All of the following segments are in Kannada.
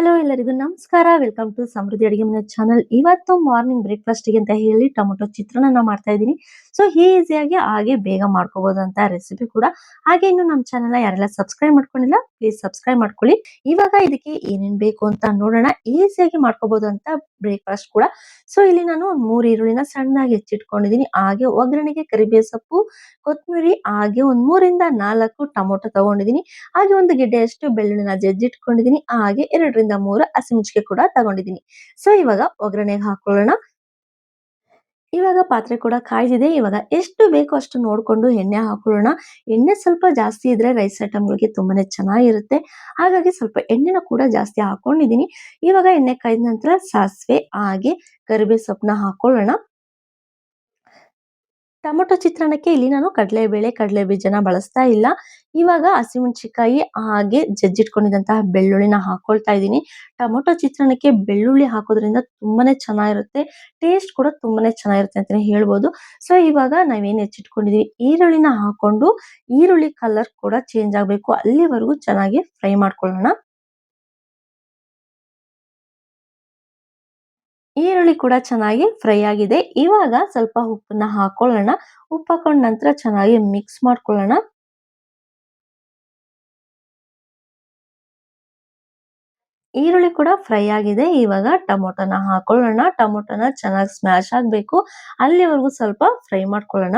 ಎಲ್ಲರಿಗೂ ನಮಸ್ಕಾರ. ವೆಲ್ಕಮ್ ಟು ಸಮೃದ್ಧಿ ಅಡಿಗೆ ಮನೆ ಚಾನಲ್ ಇವತ್ತು ಮಾರ್ನಿಂಗ್ ಬ್ರೇಕ್ಫಾಸ್ಟ್ಗೆ ಅಂತ ಹೇಳಿ ಟೊಮೊಟೊ ಚಿತ್ರಾನ್ನ ಮಾಡ್ತಾ ಇದ್ದೀನಿ. ಸೊ ಈಸಿಯಾಗಿ ಹಾಗೆ ಬೇಗ ಮಾಡ್ಕೋಬಹುದಂತ ರೆಸಿಪಿ ಕೂಡ. ಹಾಗೆ ಇನ್ನು ನಮ್ಮ ಚಾನಲ್ ಯಾರೆಲ್ಲ ಸಬ್ಸ್ಕ್ರೈಬ್ ಮಾಡ್ಕೊಂಡಿಲ್ಲ ಪ್ಲೀಸ್ ಸಬ್ಸ್ಕ್ರೈಬ್ ಮಾಡ್ಕೊಳ್ಳಿ. ಇವಾಗ ಇದಕ್ಕೆ ಏನೇನ್ ಬೇಕು ಅಂತ ನೋಡೋಣ. ಈಸಿಯಾಗಿ ಮಾಡ್ಕೋಬಹುದು ಅಂತ ಬ್ರೇಕ್ಫಾಸ್ಟ್ ಕೂಡ. ಸೊ ಇಲ್ಲಿ ನಾನು ಮೂರು ಈರುಳ್ಳಿನ ಸಣ್ಣದಾಗಿ ಹೆಚ್ಚಿಟ್ಕೊಂಡಿದ್ದೀನಿ. ಹಾಗೆ ಒಗ್ಗರಣೆಗೆ ಕರಿಬೇವು ಸೊಪ್ಪು, ಕೊತ್ತಂಬರಿ, ಹಾಗೆ ಒಂದು ಮೂರಿಂದ ನಾಲ್ಕು ಟೊಮೊಟೊ ತಗೊಂಡಿದ್ದೀನಿ. ಹಾಗೆ ಒಂದು ಗೆಡ್ಡೆಯಷ್ಟು ಬೆಳ್ಳುಳ್ಳಿನ ಜಜ್ಜಿಟ್ಕೊಂಡಿದ್ದೀನಿ. ಹಾಗೆ ಎರಡರಿಂದ ಮೂರು ಹಸಿಮೆಣಸಿಗೆ ಕೂಡ ತಗೊಂಡಿದೀನಿ ಸೊ ಇವಾಗ ಒಗ್ಗರಣೆಗೆ ಹಾಕೊಳ್ಳೋಣ. ಇವಾಗ ಪಾತ್ರೆ ಕೂಡ ಕಾಯ್ದಿದೆ. ಇವಾಗ ಎಷ್ಟು ಬೇಕೋ ಅಷ್ಟು ನೋಡ್ಕೊಂಡು ಎಣ್ಣೆ ಹಾಕೊಳ್ಳೋಣ. ಎಣ್ಣೆ ಸ್ವಲ್ಪ ಜಾಸ್ತಿ ಇದ್ರೆ ರೈಸ್ ಐಟಮ್ಗಳಿಗೆ ತುಂಬಾನೇ ಚೆನ್ನಾಗಿರುತ್ತೆ. ಹಾಗಾಗಿ ಸ್ವಲ್ಪ ಎಣ್ಣೆನ ಕೂಡ ಜಾಸ್ತಿ ಹಾಕೊಂಡಿದೀನಿ ಇವಾಗ ಎಣ್ಣೆ ಕಾಯ್ದ ನಂತರ ಸಾಸಿವೆ, ಹಾಗೆ ಕರಿಬೇವು ಸೊಪ್ಪನ್ನ ಹಾಕೊಳ್ಳೋಣ. ಟೊಮೊಟೊ ಚಿತ್ರಣಕ್ಕೆ ಇಲ್ಲಿ ನಾನು ಕಡಲೆಬೇಳೆ ಕಡಲೆ ಬೀಜನ ಬಳಸ್ತಾ ಇಲ್ಲ. ಇವಾಗ ಹಸಿಮೆಣಸಿಕಾಯಿ ಹಾಗೆ ಜಜ್ಜಿಟ್ಕೊಂಡಿದಂತಹ ಬೆಳ್ಳುಳ್ಳಿನ ಹಾಕೊಳ್ತಾ ಇದ್ದೀನಿ. ಟೊಮೊಟೊ ಚಿತ್ರಾನ್ನಕ್ಕೆ ಬೆಳ್ಳುಳ್ಳಿ ಹಾಕೋದ್ರಿಂದ ತುಂಬಾನೇ ಚೆನ್ನಾಗಿರುತ್ತೆ. ಟೇಸ್ಟ್ ಕೂಡ ತುಂಬಾನೇ ಚೆನ್ನಾಗಿರುತ್ತೆ ಅಂತಾನೆ ಹೇಳ್ಬೋದು. ಸೊ, ಇವಾಗ ನಾವೇನು ಹೆಚ್ಚಿಟ್ಕೊಂಡಿದೀವಿ? ಈರುಳ್ಳಿನ ಹಾಕೊಂಡು ಈರುಳ್ಳಿ ಕಲರ್ ಕೂಡ ಚೇಂಜ್ ಆಗ್ಬೇಕು. ಅಲ್ಲಿವರೆಗೂ ಚೆನ್ನಾಗಿ ಫ್ರೈ ಮಾಡ್ಕೊಳ್ಳೋಣ. ಈರುಳ್ಳಿ ಕೂಡ ಚೆನ್ನಾಗಿ ಫ್ರೈ ಆಗಿದೆ. ಇವಾಗ ಸ್ವಲ್ಪ ಉಪ್ಪನ್ನ ಹಾಕೊಳ್ಳೋಣ. ಉಪ್ಪು ಹಾಕೊಂಡ ನಂತರ ಚೆನ್ನಾಗಿ ಮಿಕ್ಸ್ ಮಾಡ್ಕೊಳ್ಳೋಣ. ಈರುಳ್ಳಿ ಕೂಡ ಫ್ರೈ ಆಗಿದೆ. ಇವಾಗ ಟೊಮೊಟೊನ ಹಾಕೊಳ್ಳೋಣ. ಟೊಮೊಟೊನ ಚೆನ್ನಾಗಿ ಸ್ಮ್ಯಾಶ್ ಆಗ್ಬೇಕು. ಅಲ್ಲಿವರೆಗೂ ಸ್ವಲ್ಪ ಫ್ರೈ ಮಾಡ್ಕೊಳ್ಳೋಣ.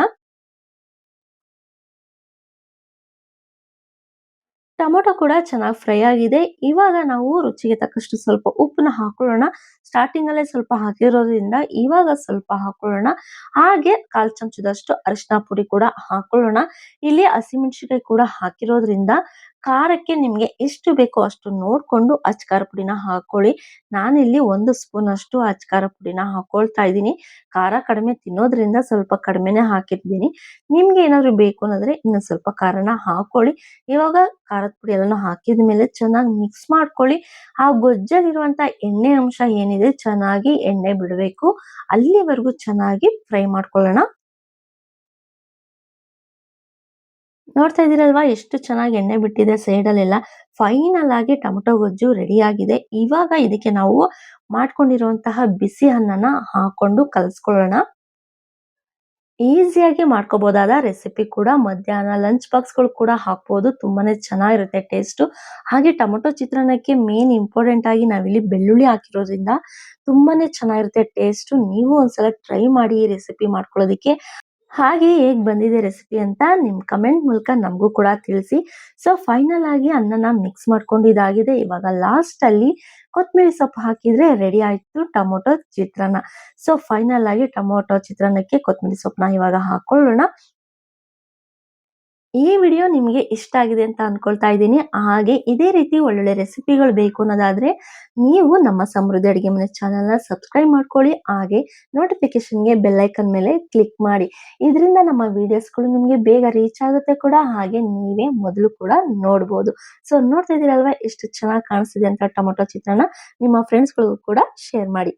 ಟೊಮೊಟೊ ಕೂಡ ಚೆನ್ನಾಗಿ ಫ್ರೈ ಆಗಿದೆ. ಇವಾಗ ನಾವು ರುಚಿಗೆ ತಕ್ಕಷ್ಟು ಸ್ವಲ್ಪ ಉಪ್ಪನ್ನ ಹಾಕೊಳ್ಳೋಣ. ಸ್ಟಾರ್ಟಿಂಗ್ ಅಲ್ಲೇ ಸ್ವಲ್ಪ ಹಾಕಿರೋದ್ರಿಂದ ಇವಾಗ ಸ್ವಲ್ಪ ಹಾಕೊಳ್ಳೋಣ. ಹಾಗೆ ಕಾಲ್ ಚಮಚದಷ್ಟು ಅರಿಶಿನ ಪುಡಿ ಕೂಡ ಹಾಕೊಳ್ಳೋಣ. ಇಲ್ಲಿ ಹಸಿಮೆಣಸಿನಕಾಯಿ ಕೂಡ ಹಾಕಿರೋದ್ರಿಂದ ಖಾರಕ್ಕೆ ನಿಮ್ಗೆ ಎಷ್ಟು ಬೇಕೋ ಅಷ್ಟು ನೋಡ್ಕೊಂಡು ಅಚ್ಕಾರ ಪುಡಿನ ಹಾಕೊಳ್ಳಿ. ನಾನಿಲ್ಲಿ ಒಂದು ಸ್ಪೂನ್ ಅಷ್ಟು ಅಚ್ಕಾರ ಪುಡಿನ ಹಾಕೊಳ್ತಾ ಇದ್ದೀನಿ. ಖಾರ ಕಡಿಮೆ ತಿನ್ನೋದ್ರಿಂದ ಸ್ವಲ್ಪ ಕಡಿಮೆನೆ ಹಾಕಿದ್ದೀನಿ ನಿಮ್ಗೆ ಏನಾದ್ರು ಬೇಕು ಅನ್ನೋದ್ರೆ ಇನ್ನು ಸ್ವಲ್ಪ ಖಾರನ ಹಾಕೊಳ್ಳಿ. ಇವಾಗ ಖಾರದ ಪುಡಿ ಎಲ್ಲಾನು ಹಾಕಿದ ಮೇಲೆ ಚೆನ್ನಾಗಿ ಮಿಕ್ಸ್ ಮಾಡ್ಕೊಳ್ಳಿ. ಆ ಗೊಜ್ಜಲ್ಲಿರುವಂತ ಎಣ್ಣೆ ಅಂಶ ಏನಿದೆ ಚೆನ್ನಾಗಿ ಎಣ್ಣೆ ಬಿಡಬೇಕು. ಅಲ್ಲಿವರೆಗೂ ಚೆನ್ನಾಗಿ ಫ್ರೈ ಮಾಡ್ಕೊಳ್ಳೋಣ. ನೋಡ್ತಾ ಇದ್ದೀರಲ್ವಾ? ಎಷ್ಟು ಚೆನ್ನಾಗಿ ಎಣ್ಣೆ ಬಿಟ್ಟಿದೆ ಸೈಡಲ್ಲೆಲ್ಲ. ಫೈನಲ್ ಆಗಿ ಟೊಮೊಟೊ ಗೊಜ್ಜು ರೆಡಿ ಆಗಿದೆ. ಇವಾಗ ಇದಕ್ಕೆ ನಾವು ಮಾಡ್ಕೊಂಡಿರುವಂತಹ ಬಿಸಿ ಅನ್ನನ ಹಾಕೊಂಡು ಕಲಸ್ಕೊಳ್ಳೋಣ. ಈಸಿಯಾಗಿ ಮಾಡ್ಕೋಬಹುದಾದ ರೆಸಿಪಿ ಕೂಡ ಮಧ್ಯಾಹ್ನ ಲಂಚ್ ಬಾಕ್ಸ್ಗಳು ಕೂಡ ಹಾಕ್ಬೋದು. ತುಂಬಾನೇ ಚೆನ್ನಾಗಿರುತ್ತೆ ಟೇಸ್ಟ್ ಹಾಗೆ ಟೊಮೊಟೊ ಚಿತ್ರಾನ್ನಕ್ಕೆ ಮೇನ್ ಇಂಪಾರ್ಟೆಂಟ್ ಆಗಿ ನಾವಿಲ್ಲಿ ಬೆಳ್ಳುಳ್ಳಿ ಹಾಕಿರೋದ್ರಿಂದ ತುಂಬಾನೇ ಚೆನ್ನಾಗಿರುತ್ತೆ ಟೇಸ್ಟ್ ನೀವು ಒಂದ್ಸಲ ಟ್ರೈ ಮಾಡಿ ಈ ರೆಸಿಪಿ ಮಾಡ್ಕೊಳ್ಳೋದಕ್ಕೆ. ಹಾಗೆ ಹೇಗ್ ಬಂದಿದೆ ರೆಸಿಪಿ ಅಂತ ನಿಮ್ ಕಮೆಂಟ್ ಮೂಲಕ ನಮಗೂ ಕೂಡ ತಿಳಿಸಿ. ಸೊ ಫೈನಲ್ ಆಗಿ ಅನ್ನನ ಮಿಕ್ಸ್ ಮಾಡ್ಕೊಂಡು ಇದಾಗಿದೆ. ಇವಾಗ ಲಾಸ್ಟ್ ಅಲ್ಲಿ ಕೊತ್ತಂಬರಿ ಸೊಪ್ಪು ಹಾಕಿದ್ರೆ ರೆಡಿ ಆಯ್ತು ಟೊಮೊಟೊ ಚಿತ್ರಾನ್ನ. ಸೊ ಫೈನಲ್ ಆಗಿ ಟೊಮೊಟೊ ಚಿತ್ರಾನ್ನಕ್ಕೆ ಕೊತ್ತಂಬರಿ ಸೊಪ್ಪನ್ನ ಇವಾಗ ಹಾಕೊಳ್ಳೋಣ. ಈ ವಿಡಿಯೋ ನಿಮಗೆ ಇಷ್ಟ ಆಗಿದೆ ಅಂತ ಅನ್ಕೊಳ್ತಾ ಇದ್ದೀನಿ. ಹಾಗೆ ಇದೇ ರೀತಿ ಒಳ್ಳೊಳ್ಳೆ ರೆಸಿಪಿಗಳು ಬೇಕು ಅನ್ನೋದಾದ್ರೆ ನೀವು ನಮ್ಮ ಸಮೃದ್ಧಿ ಅಡುಗೆ ಮನೆ ಚಾನಲ್ನ ಸಬ್ಸ್ಕ್ರೈಬ್ ಮಾಡ್ಕೊಳ್ಳಿ. ಹಾಗೆ ನೋಟಿಫಿಕೇಶನ್ಗೆ ಬೆಲ್ಲೈಕನ್ ಮೇಲೆ ಕ್ಲಿಕ್ ಮಾಡಿ. ಇದರಿಂದ ನಮ್ಮ ವಿಡಿಯೋಸ್ಗಳು ನಿಮಗೆ ಬೇಗ ರೀಚ್ ಆಗುತ್ತೆ ಕೂಡ. ಹಾಗೆ ನೀವೇ ಮೊದಲು ಕೂಡ ನೋಡ್ಬೋದು. ಸೊ, ನೋಡ್ತಾ ಇದ್ದೀರಲ್ವಾ? ಎಷ್ಟು ಚೆನ್ನಾಗಿ ಕಾಣಿಸ್ತಿದೆ ಅಂತ ಟೊಮೊಟೊ ಚಿತ್ರಾನ್ನ ನಿಮ್ಮ ಫ್ರೆಂಡ್ಸ್ಗಳಿಗೂ ಕೂಡ ಶೇರ್ ಮಾಡಿ.